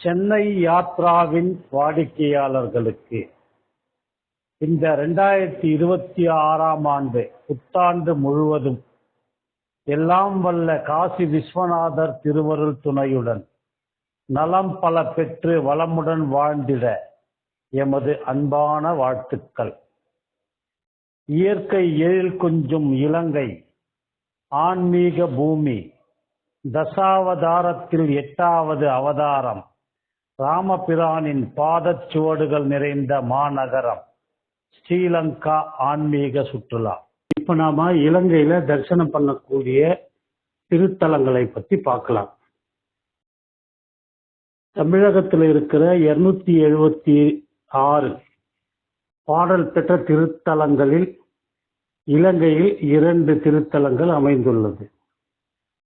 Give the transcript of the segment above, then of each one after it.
சென்னை யாத்ராவின் வாடிக்கையாளர்களுக்கு இந்த ரெண்டாயிரத்தி இருபத்தி ஆறாம் ஆண்டு புத்தாண்டு முழுவதும் எல்லாம் வல்ல காசி விஸ்வநாதர் திருவருள் துணையுடன் நலம் பல பெற்று வளமுடன் வாழ்ந்திட எமது அன்பான வாழ்த்துக்கள். இயற்கை எழில் கொஞ்சும் இலங்கை ஆன்மீக பூமி தசாவதாரத்தில் எட்டாவது அவதாரம் ராமபிரானின் பாதச் சுவடுகள் நிறைந்த மாநகரம் ஸ்ரீலங்கா ஆன்மீக சுற்றுலா. இப்ப நாம இலங்கையில தரிசனம் பண்ணக்கூடிய திருத்தலங்களை பத்தி பார்க்கலாம். தமிழகத்தில் இருக்கிற இருநூத்தி எழுபத்தி ஆறு பாடல் பெற்ற திருத்தலங்களில் இலங்கையில் இரண்டு திருத்தலங்கள் அமைந்துள்ளது.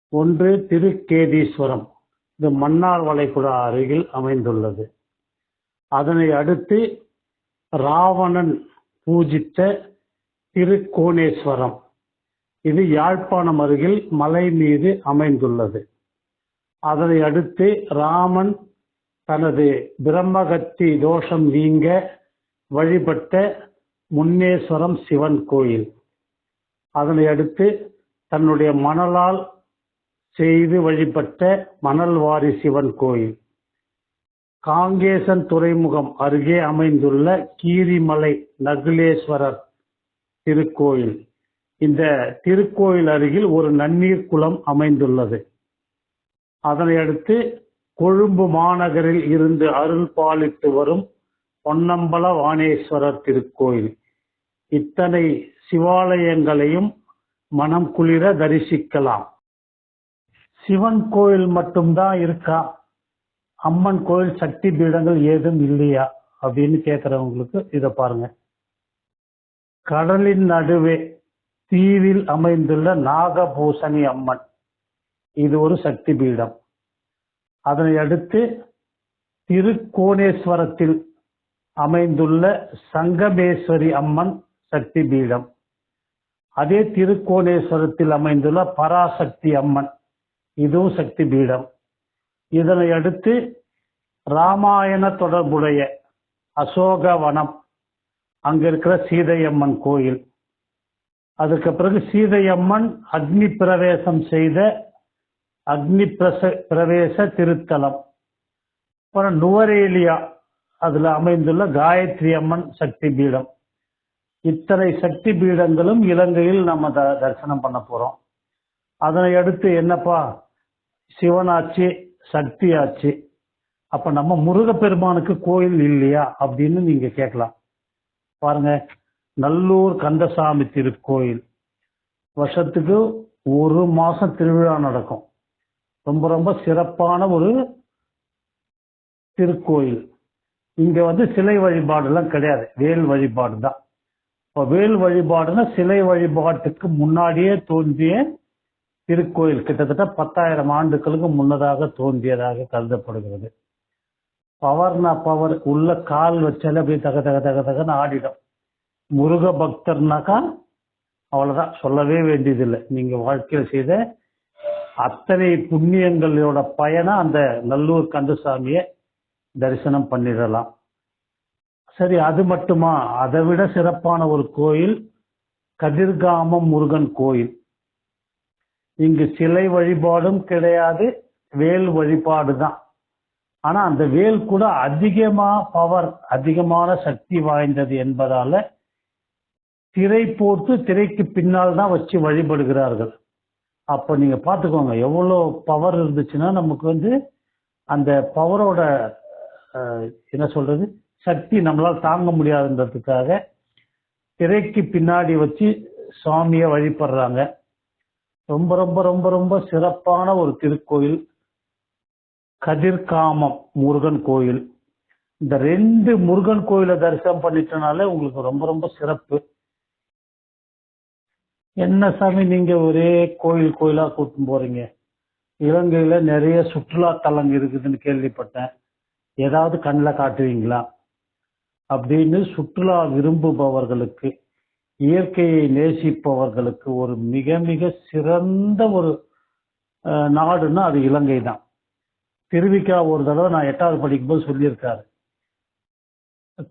ஒன்று திருக்கேதீஸ்வரம். இந்த மன்னார் வளைகுடா அருகில் அமைந்துள்ளது. அதனை அடுத்து ராவணன் பூஜித்த திருக்கோணேஸ்வரம். இது யாழ்ப்பாணம் அருகில் மலை மீது அமைந்துள்ளது. அதனை அடுத்து ராமன் தனது பிரம்மகத்தி தோஷம் நீங்க வழிபட்ட முன்னேஸ்வரம் சிவன் கோயில். அதனை அடுத்து தன்னுடைய மணலால் செய்து வழிபட்ட மணல்வாரி சிவன் கோயில். காங்கேசன் துறைமுகம் அருகே அமைந்துள்ள கீரிமலை நகுலேஸ்வரர் திருக்கோயில். இந்த திருக்கோயில் அருகில் ஒரு நன்னீர் குளம் அமைந்துள்ளது. அதனை அடுத்து கொழும்பு மாநகரில் இருந்து அருள் பாலித்து வரும் பொன்னம்பல வாணேஸ்வரர் திருக்கோயில். இத்தனை சிவாலயங்களையும் மனம் குளிர தரிசிக்கலாம். சிவன் கோயில் மட்டும்தான் இருக்கா? அம்மன் கோயில் சக்தி பீடங்கள் ஏதும் இல்லையா? அப்படின்னு கேட்கிறவங்களுக்கு இதை பாருங்க. கடலின் நடுவே தீவில் அமைந்துள்ள நாகபூசணி அம்மன். இது ஒரு சக்தி பீடம். அதனை அடுத்து திருக்கோணேஸ்வரத்தில் அமைந்துள்ள சங்கமேஸ்வரி அம்மன் சக்தி பீடம். அதே திருக்கோணேஸ்வரத்தில் அமைந்துள்ள பராசக்தி அம்மன். இதுவும் சக்தி பீடம். இதனை அடுத்து ராமாயண தொடர்புடைய அசோக வனம் அங்க இருக்கிற சீதையம்மன் கோயில். அதுக்கு பிறகு சீதையம்மன் அக்னி பிரவேசம் செய்த அக்னி பிரச பிரவேச திருத்தலம். அப்புறம் நுவரேலியா அதுல அமைந்துள்ள காயத்ரி அம்மன் சக்தி பீடம். இத்தனை சக்தி பீடங்களும் இலங்கையில் நம்ம த தரிசனம் பண்ண போறோம். அதனை அடுத்து என்னப்பா? சிவனாச்சு சக்தியாச்சு. அப்ப நம்ம முருகப்பெருமானுக்கு கோயில் இல்லையா அப்படின்னு நீங்க கேட்கலாம். பாருங்க நல்லூர் கந்தசாமி திருக்கோயில். வருஷத்துக்கு ஒரு மாசம் திருவிழா நடக்கும். ரொம்ப ரொம்ப சிறப்பான ஒரு திருக்கோயில். இங்க வந்து சிலை வழிபாடுலாம் கிடையாது. வேல் வழிபாடு தான் இப்போ வேல் வழிபாடுனா சிலை வழிபாட்டுக்கு முன்னாடியே தோன்றிய திருக்கோயில் கிட்டத்தட்ட பத்தாயிரம் ஆண்டுகளுக்கு முன்னதாக தோன்றியதாக கருதப்படுகிறது. பவர்னா பவர் உள்ள கால் வச்சாலே அப்படியே தக தக தக தகன்னு ஆடிடும். முருக பக்தர்னாக்கா அவ்வளோதான் சொல்லவே வேண்டியதில்லை. நீங்கள் வாழ்க்கையில் செய்த அத்தனை புண்ணியங்களோட பயனை அந்த நல்லூர் கந்தசாமியை தரிசனம் பண்ணிடலாம். சரி அது மட்டுமா? அதை விட சிறப்பான ஒரு கோயில் கதிர்காமம் முருகன் கோயில். இங்கு சிலை வழிபாடும் கிடையாது வேல் வழிபாடு தான் ஆனா அந்த வேல் கூட அதிகமா பவர் அதிகமான சக்தி வாய்ந்தது என்பதால திரை போட்டு திரைக்கு பின்னால் தான் வச்சு வழிபடுகிறார்கள். அப்போ நீங்க பார்த்துக்கோங்க எவ்வளோ பவர் இருந்துச்சுன்னா நமக்கு வந்து அந்த பவரோட என்ன சொல்றது சக்தி நம்மளால் தாங்க முடியாதுன்றதுக்காக திரைக்கு பின்னாடி வச்சு சுவாமியை வழிபடுறாங்க. ரொம்ப ரொம்ப ரொம்ப ரொம்ப சிறப்பான ஒரு திருக்கோயில் கதிர்காமம் முருகன் கோயில். இந்த ரெண்டு முருகன் கோயிலை தரிசனம் பண்ணிட்டனாலே உங்களுக்கு ரொம்ப ரொம்ப சிறப்பு. என்ன சாமி நீங்க ஒரே கோயில் கோயிலா கூட்டின்னு போறீங்க? இலங்கையில நிறைய சுற்றுலா தலம் இருக்குதுன்னு கேள்விப்பட்டேன். ஏதாவது கண்ணில் காட்டுவீங்களா? அப்படின்னு சுற்றுலா விரும்புபவர்களுக்கு இயற்கையை நேசிப்பவர்களுக்கு ஒரு மிக மிக சிறந்த ஒரு நாடுன்னா அது இலங்கை தான். திருவிக்கா ஒரு தடவை நான் எட்டாவது படிக்கும்போது சொல்லியிருக்காரு.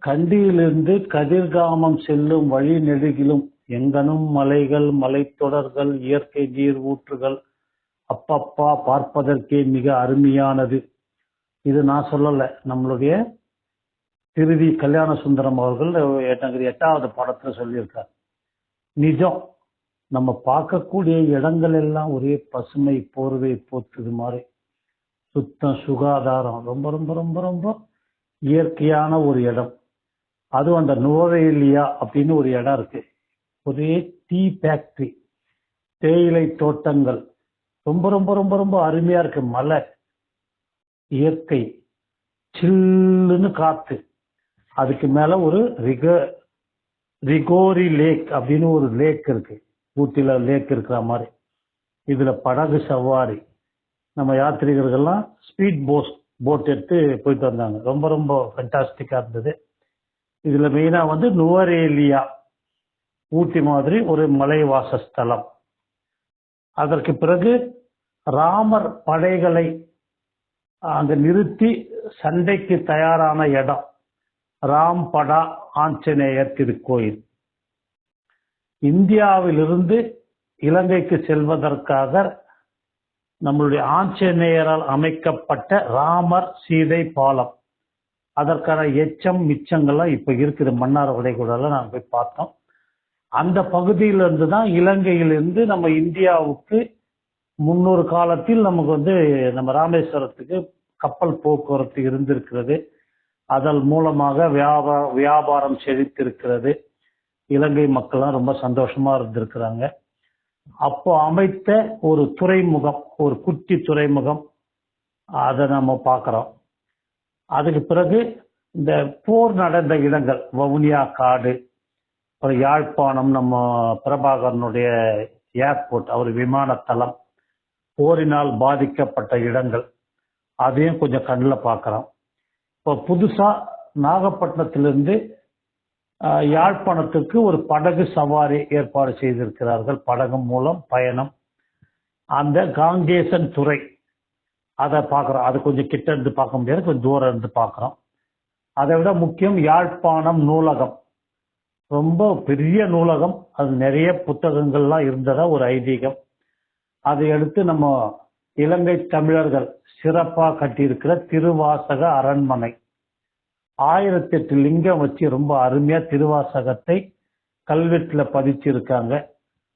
கண்டியிலிருந்து கதிர்காமம் செல்லும் வழி நெடுகிலும் எங்கனும் மலைகள் மலைத்தொடர்கள் இயற்கை நீர் ஊற்றுகள் அப்பப்பா பார்ப்பதற்கே மிக அருமையானது. இது நான் சொல்லலை. நம்மளுடைய திருவி கல்யாண சுந்தரம் அவர்கள் எட்டாவது படத்தில் சொல்லியிருக்கார். நிஜம். நம்ம பார்க்கக்கூடிய இடங்கள் எல்லாம் ஒரே பசுமை போர்வை போத்துது மாதிரி. சுத்தம் சுகாதாரம். ரொம்ப ரொம்ப ரொம்ப ரொம்ப இயற்கையான ஒரு இடம். அதுவும் அந்த நுவரேலியா அப்படின்னு ஒரு இடம் இருக்கு. ஒரே டீ ஃபேக்டரி. தேயிலை தோட்டங்கள். ரொம்ப ரொம்ப ரொம்ப ரொம்ப அருமையா இருக்கு. மலை. இயற்கை. சில்லுன்னு காத்து அதுக்கு மேல ஒரு ரிக ரிகோரி லேக் அப்படின்னு ஒரு லேக் இருக்கு. ஊட்டியில் லேக் இருக்கிற மாதிரி. இதில் படகு சவாரி. நம்ம யாத்ரீகர்கள்லாம் ஸ்பீட் போஸ் போட் எடுத்து போயிட்டு வந்தாங்க. ரொம்ப ரொம்ப ஃபென்டாஸ்டிக்காக இருந்தது. இதில் மெயினாக வந்து நுவரேலியா. ஊட்டி மாதிரி ஒரு மலைவாச ஸ்தலம். அதற்கு பிறகு ராமர் படைகளை அங்கே நிறுத்தி சண்டைக்கு தயாரான இடம். ராம்படா ஆஞ்சநேயர் திருக்கோயில். இந்தியாவிலிருந்து இலங்கைக்கு செல்வதற்காக நம்மளுடைய ஆஞ்சநேயரால் அமைக்கப்பட்ட ராமர் சீதை பாலம். அதற்கான எச்சம் மிச்சங்கள்லாம் இப்ப இருக்குது. மன்னார் உடைகுடல நான் போய் பார்த்தோம். அந்த பகுதியிலிருந்து தான் இலங்கையிலிருந்து நம்ம இந்தியாவுக்கு முன்னொரு காலத்தில் நமக்கு வந்து நம்ம ராமேஸ்வரத்துக்கு கப்பல் போக்குவரத்து இருந்திருக்கிறது. அதன் மூலமாக வியாபார வியாபாரம் செழித்திருக்கிறது. இலங்கை மக்கள்லாம் ரொம்ப சந்தோஷமா இருந்திருக்கிறாங்க. அப்போ அமைத்த ஒரு துறைமுகம் ஒரு குட்டி துறைமுகம் அதை நம்ம பார்க்குறோம். அதுக்கு பிறகு இந்த போர் நடந்த இடங்கள் வவுனியா காடு அப்புறம் யாழ்ப்பாணம் நம்ம பிரபாகரனுடைய ஏர்போர்ட் அவர் விமானத்தளம் போரினால் பாதிக்கப்பட்ட இடங்கள் அதையும் கொஞ்சம் கண்ணில் பார்க்குறோம். இப்போ புதுசாக நாகப்பட்டினத்திலிருந்து யாழ்ப்பாணத்துக்கு ஒரு படகு சவாரி ஏற்பாடு செய்திருக்கிறார்கள். படகு மூலம் பயணம். அந்த காங்கேசன் துறை அதை பார்க்குறோம். அது கொஞ்சம் கிட்ட இருந்து பார்க்க முடியாது. கொஞ்சம் தூரம் இருந்து பார்க்குறோம். அதை விட முக்கியம் யாழ்ப்பாணம் நூலகம். ரொம்ப பெரிய நூலகம். அது நிறைய புத்தகங்கள்லாம் இருந்ததா ஒரு ஐதீகம். அதை எடுத்து நம்ம இலங்கை தமிழர்கள் சிறப்பா கட்டியிருக்கிற திருவாசக அரண்மனை. ஆயிரத்தி எட்டு லிங்கம் வச்சு ரொம்ப அருமையா திருவாசகத்தை கல்வெட்டுல பதிச்சிருக்காங்க.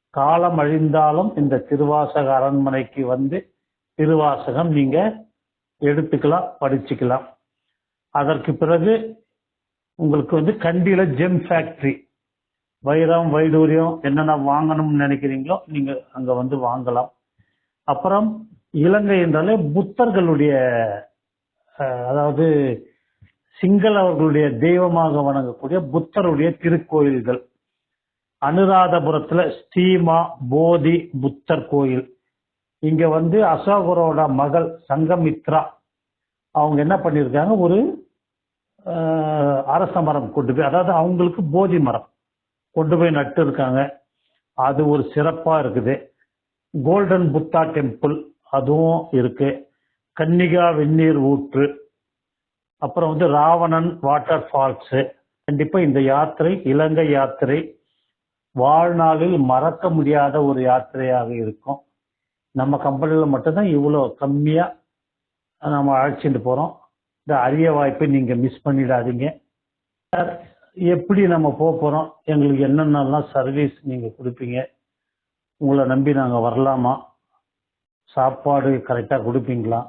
காலம் அழிந்தாலும் இந்த திருவாசக அரண்மனைக்கு வந்து திருவாசகம் நீங்க எடுத்துக்கலாம் படிச்சுக்கலாம். அதற்கு பிறகு உங்களுக்கு வந்து கண்டியில ஜெம் ஃபேக்டரி வைரம் வைடூரியம் என்னென்ன வாங்கணும்னு நினைக்கிறீங்களோ நீங்க அங்க வந்து வாங்கலாம். அப்புறம் இலங்கை என்றாலே புத்தர்களுடைய அதாவது சிங்களவர்களுடைய தெய்வமாக வணங்கக்கூடிய புத்தருடைய திருக்கோயில்கள். அனுராதபுரத்துல ஸ்ரீமா போதி புத்தர் கோயில். இங்க வந்து அசோகரோட மகள் சங்கமித்ரா அவங்க என்ன பண்ணியிருக்காங்க? ஒரு அரச மரம் கொண்டு போய் அதாவது அவங்களுக்கு போதி மரம் கொண்டு போய் நட்டு இருக்காங்க. அது ஒரு சிறப்பா இருக்குது. கோல்டன் புத்தா டெம்பிள் அதுவும் இருக்கு. கன்னிகா வெந்நீர் ஊற்று அப்புறம் வந்து ராவணன் வாட்டர் ஃபால்ஸ் கண்டிப்பா இந்த யாத்திரை இலங்கை யாத்திரை வாழ்நாளில் மறக்க முடியாத ஒரு யாத்திரையாக இருக்கும். நம்ம கம்பெனியில் மட்டும்தான் இவ்வளோ கம்மியாக நம்ம அழைச்சிட்டு போகிறோம் இந்த அரிய வாய்ப்பை நீங்கள் மிஸ் பண்ணிடாதீங்க. சார், எப்படி நம்ம போக போகிறோம் எங்களுக்கு என்னென்னலாம் சர்வீஸ் நீங்கள் கொடுப்பீங்க? உங்களை நம்பி நாங்கள் வரலாமா? சாப்பாடு கரெக்டாக கொடுப்பீங்களா?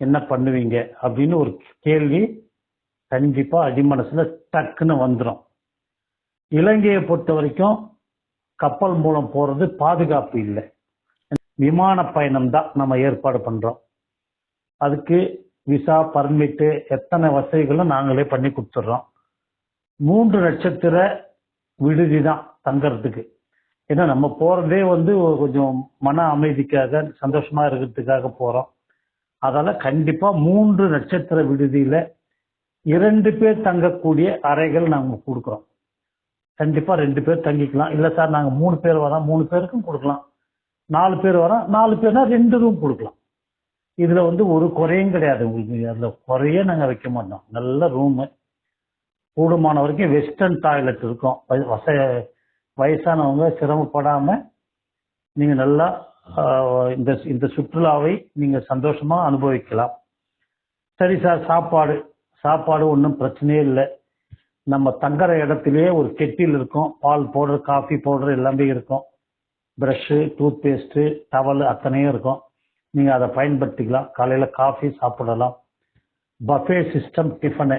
என்ன பண்ணுவீங்க? அப்படின்னு ஒரு கேள்வி கண்டிப்பாக அடிமனசில் டக்குன்னு வந்துடும் இலங்கையை பொறுத்த வரைக்கும் கப்பல் மூலம் போகிறது பாதுகாப்பு இல்லை. விமான பயணம் தான் நம்ம ஏற்பாடு பண்ணுறோம் அதுக்கு விசா பர்மிட்டு எத்தனை வசதிகளும் நாங்களே பண்ணி கொடுத்துட்றோம். மூன்று நட்சத்திர விடுதி தான் தங்கிறதுக்கு. ஏன்னா நம்ம போறதே வந்து கொஞ்சம் மன அமைதிக்காக சந்தோஷமா இருக்கிறதுக்காக போறோம். அதால கண்டிப்பா மூன்று நட்சத்திர விடுதியில இரண்டு பேர் தங்கக்கூடிய அறைகள் நாங்க கொடுக்குறோம். கண்டிப்பா ரெண்டு பேர் தங்கிக்கலாம். இல்ல சார் நாங்க மூணு பேர் வரோம். மூணு பேருக்கும் கொடுக்கலாம். நாலு பேர் வரோம். நாலு பேர்னா ரெண்டு ரூம் கொடுக்கலாம். இதுல வந்து ஒரு குறையும் கிடையாது உங்களுக்கு. அதுல குறைய நாங்க வைக்க மாட்டோம். நல்ல ரூமு கூடுமான வரைக்கும் வெஸ்டர்ன் டாய்லெட் இருக்கும். வச வயசானவங்க சிரமப்படாம நீங்க நல்லா இந்த இந்த சுற்றுலாவை நீங்க சந்தோஷமா அனுபவிக்கலாம். சரி சார் சாப்பாடு. சாப்பாடு ஒன்றும் பிரச்சனையே இல்லை. நம்ம தங்குற இடத்துலயே ஒரு கெட்டில் இருக்கும். பால் பவுடர் காஃபி பவுடர் எல்லாமே இருக்கும். ப்ரஷ்ஷு டூத் பேஸ்ட்டு டவல் அத்தனையும் இருக்கும். நீங்கள் அதை பயன்படுத்திக்கலாம். காலையில் காஃபி சாப்பிடலாம். Buffet system tiffin.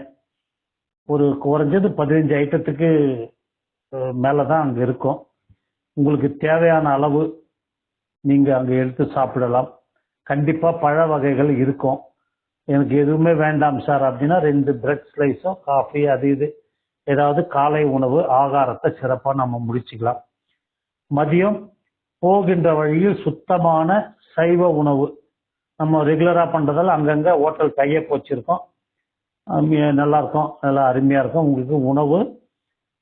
ஒரு குறைஞ்சது பதினஞ்சு ஐட்டத்துக்கு மேலே தான் அங்கே இருக்கும். உங்களுக்கு தேவையான அளவு நீங்கள் அங்கே எடுத்து சாப்பிடலாம். கண்டிப்பாக பழ வகைகள் இருக்கும். எனக்கு எதுவுமே வேண்டாம் சார் அப்படின்னா ரெண்டு பிரெட் ஸ்லைஸோ காஃபி அது இது ஏதாவது காலை உணவு ஆகாரத்தை சிறப்பாக நம்ம முடிச்சுக்கலாம். மதியம் போகின்ற வழியில் சுத்தமான சைவ உணவு. நம்ம ரெகுலராக பண்ணுறதால அங்கங்கே ஹோட்டல் கையை போச்சிருக்கோம். அஹ் நல்லா இருக்கும் நல்லா அருமையாக இருக்கும். உங்களுக்கு உணவு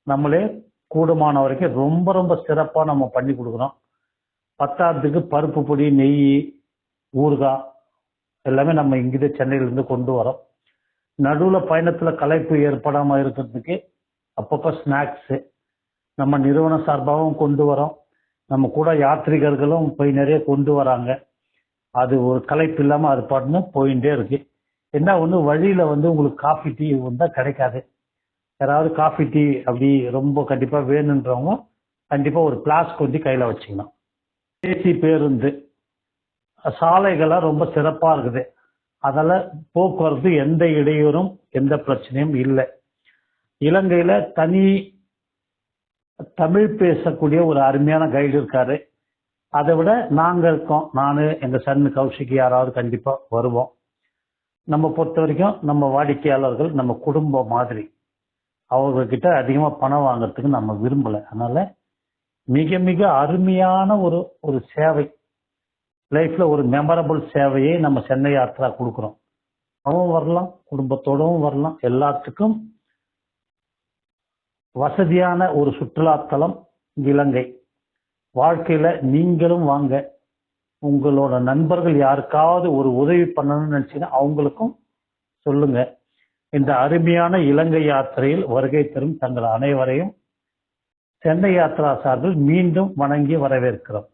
நம்மளே கூடுமான வரைக்கும் ரொம்ப ரொம்ப சிறப்பாக நம்ம பண்ணி கொடுக்குறோம். பத்தாயிரத்துக்கு பருப்பு பொடி நெய் ஊறுகாய் எல்லாமே நம்ம இங்கிருந்து சென்னையிலேருந்து கொண்டு வரோம். நடுவில் பயணத்தில் கலைப்பு ஏற்படாமல் இருக்கிறதுக்கு அப்பப்போ ஸ்நாக்ஸு நம்ம நிறுவனம் சார்பாகவும் கொண்டு வரோம். நம்ம கூட யாத்ரிகர்களும் போய் நிறைய கொண்டு வராங்க. அது ஒரு களைப்பு இல்லாமல் அது பாட்டுன்னு போயிட்டே இருக்கு. என்ன ஒன்று வழியில் வந்து உங்களுக்கு காஃபி டீ வந்தால் கிடைக்காது. யாராவது காஃபி டீ அப்படி ரொம்ப கண்டிப்பாக வேணுன்றவங்க கண்டிப்பாக ஒரு பிளாஸ்க் வந்து கையில் வச்சுக்கணும். ஏசி பேருந்து சாலைகள்லாம் ரொம்ப சிறப்பாக இருக்குது. அதில் போக்குவரத்து எந்த இடையூறும் எந்த பிரச்சனையும் இல்லை. இலங்கையில் தனி தமிழ் பேசக்கூடிய ஒரு அருமையான கைடு இருக்காரு. அதை விட நாங்கள் இருக்கோம். நான் எங்கள் சன் கௌஷிக்கு யாராவது கண்டிப்பாக வருவோம். நம்ம பொறுத்த வரைக்கும் நம்ம வாடிக்கையாளர்கள் நம்ம குடும்பம் மாதிரி. அவங்கக்கிட்ட அதிகமாக பணம் வாங்குறதுக்கு நம்ம விரும்பலை. அதனால மிக மிக அருமையான ஒரு ஒரு சேவை. லைஃப்பில் ஒரு மெமரபிள் சேவையை நம்ம சென்னை யாத்திரா கொடுக்குறோம். அவன் வரலாம் குடும்பத்தோடவும் வரலாம். எல்லாத்துக்கும் வசதியான ஒரு சுற்றுலாத்தலம் இலங்கை. வாழ்க்கையில் நீங்களும் வாங்க. உங்களோட நண்பர்கள் யாருக்காவது ஒரு உதவி பண்ணணும்னு நினச்சிங்கன்னா அவங்களுக்கும் சொல்லுங்கள் இந்த அருமையான இலங்கை யாத்திரையில் வருகை தரும் தங்கள் அனைவரையும் சென்னை யாத்ரா சார்பில் மீண்டும் வணங்கி வரவேற்கிறோம்.